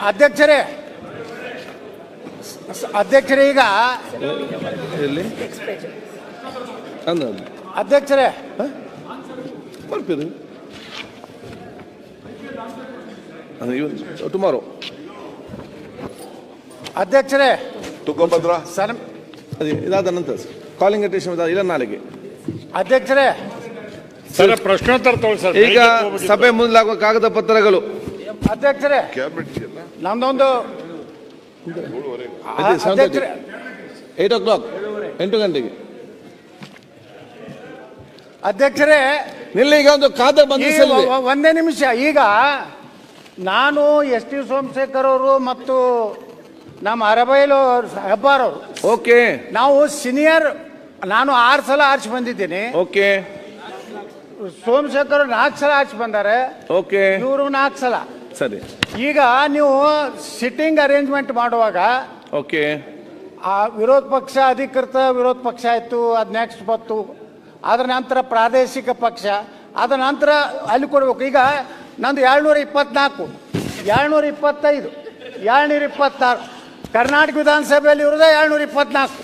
ಅಧ್ಯಕ್ಷರೇ ಅಧ್ಯಕ್ಷರೇ ಈಗ. ಎಲ್ಲಿ? ಅಂದ ಅಧ್ಯಕ್ಷರೇ. ಬರ್ತೀರಿ. ಟುಮಾರೋ ಅಧ್ಯಕ್ಷರೇ. ತುಂಗಭದ್ರಾ. ಸರ್ ಅದೇ ಇದಾದ ನಂತರ ಕಾಲಿಂಗ್ ಅಟೆನ್ಷನ್ ಇಲ್ಲ ನಾಳೆಗೆ. ಅಧ್ಯಕ್ಷರೇ. ಸರ್ ಪ್ರಶ್ನೋತ್ತರ ತಗೊಳ್ಳಿ ಸರ್. ಈಗ ಸಭೆ ಮುಂದಾಗುವ ಕಾಗದ ಪತ್ರಗಳು. ಅಧ್ಯಕ್ಷರೇ ನಮ್ದೊಂದು ಏಟ್ ಓ ಕ್ಲಾಕ್ ಎಂಟು ಗಂಟೆಗೆ. ಅಧ್ಯಕ್ಷರೇ ನಿಲ್ಲ ಈಗ ಒಂದು ಒ- ಒ- ಒಂದೇ ನಿಮಿಷ ಈಗ ನಾನು ಎಸ್ ಟಿ ಸೋಮಶೇಖರ್ ಅವರು ಮತ್ತು ನಮ್ಮ ಅರಬೈಲು ಹೆಬ್ಬಾರ್ ಅವರು. ಓಕೆ ನಾವು ಸೀನಿಯರ್ ನಾನು ಆರು ಸಲ ಆರ್ಚ್ ಬಂದಿದ್ದೀನಿ. ಓಕೆ ಸೋಮಶೇಖರ್ ನಾಲ್ಕು ಸಲ ಆರ್ಚ್ ಬಂದಾರೆ. ಓಕೆ ಇವರು ನಾಲ್ಕು ಸಲ. ಸರಿ. ಈಗ ನೀವು ಸಿಟ್ಟಿಂಗ್ ಅರೇಂಜ್ಮೆಂಟ್ ಮಾಡುವಾಗ ಓಕೆ ಆ ವಿರೋಧ ಪಕ್ಷ ಅಧಿಕೃತ ವಿರೋಧ ಪಕ್ಷ ಆಯಿತು ಅದು ನೆಕ್ಸ್ಟ್ ಬತ್ತು ಅದರ ನಂತರ ಪ್ರಾದೇಶಿಕ ಪಕ್ಷ ಅದರ ನಂತರ ಅಲ್ಲಿ ಕೊಡ್ಬೇಕು. ಈಗ ನಂದು ಏಳ್ನೂರ ಇಪ್ಪತ್ನಾಲ್ಕು ಏಳ್ನೂರ ಇಪ್ಪತ್ತೈದು ಏಳ್ನೂರ ಇಪ್ಪತ್ತಾರು ಕರ್ನಾಟಕ ವಿಧಾನಸಭೆಯಲ್ಲಿ ಇರೋದೇ ಏಳ್ನೂರ ಇಪ್ಪತ್ನಾಲ್ಕು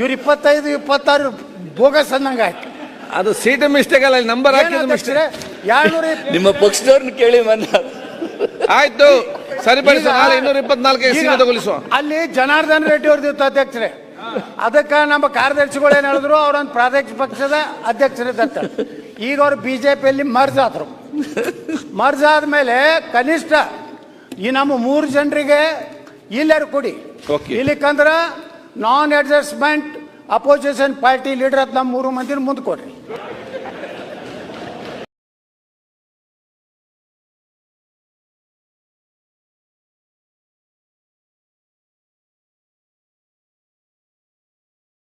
ಇವ್ರು ಇಪ್ಪತ್ತೈದು ಇಪ್ಪತ್ತಾರು ಬೋಗಸ್ ಅನ್ನಂಗೆ ಆಯ್ತು. ಅದು ಸೀಟ್ ಮಿಸ್ಟೇಕ್ ಅಲ್ಲ ನಂಬರ್ ಹಾಕಿದ ಮಿಸ್ಟೇಕ್ ಏಳ್ನೂರ ನಿಮ್ಮ ಪಕ್ಷದವ್ರನ್ನ ಕೇಳಿ ಮನ್ನ ಆಯ್ತು ಸರಿಪಡಿಸ ನಾಳೆ ಇನ್ನೂರ ಇಪ್ಪತ್ನಾಲ್ಕು ಸೀಮಿತಗೊಳಿಸುವ ಅಲ್ಲಿ ಜನಾರ್ದನ್ ರೆಡ್ಡಿ ಅವ್ರದ್ದು ಇತ್ತು ಅಧ್ಯಕ್ಷರೇ. ಅದಕ್ಕೆ ನಮ್ಮ ಕಾರ್ಯದರ್ಶಿಗಳು ಏನು ಹೇಳಿದ್ರು ಅವ್ರೊಂದು ಪ್ರಾದೇಶಿಕ ಪಕ್ಷದ ಅಧ್ಯಕ್ಷರಿದ್ದಂತ ಈಗ ಅವ್ರು ಪಿಯಲ್ಲಿ ಮರ್ಜ್ ಆದರು. ಮರ್ಜ್ ಆದ್ಮೇಲೆ ಕನಿಷ್ಠ ಈ ನಮ್ಮ ಮೂರು ಜನರಿಗೆ ಇಲ್ಲರೂ ಕೊಡಿ. ಇಲ್ಲಿಕ್ಕಂದ್ರೆ ಇಲ್ಲಿಕಂದ್ರ ನಾನ್ ಅಡ್ಜಸ್ಟ್ಮೆಂಟ್ ಅಪೋಸಿಷನ್ ಪಾರ್ಟಿ ಲೀಡರ್ ಅಂತ ನಮ್ಮ ಮೂರು ಮಂದಿನ ಮುಂದೆ ಕೊಡ್ರಿ.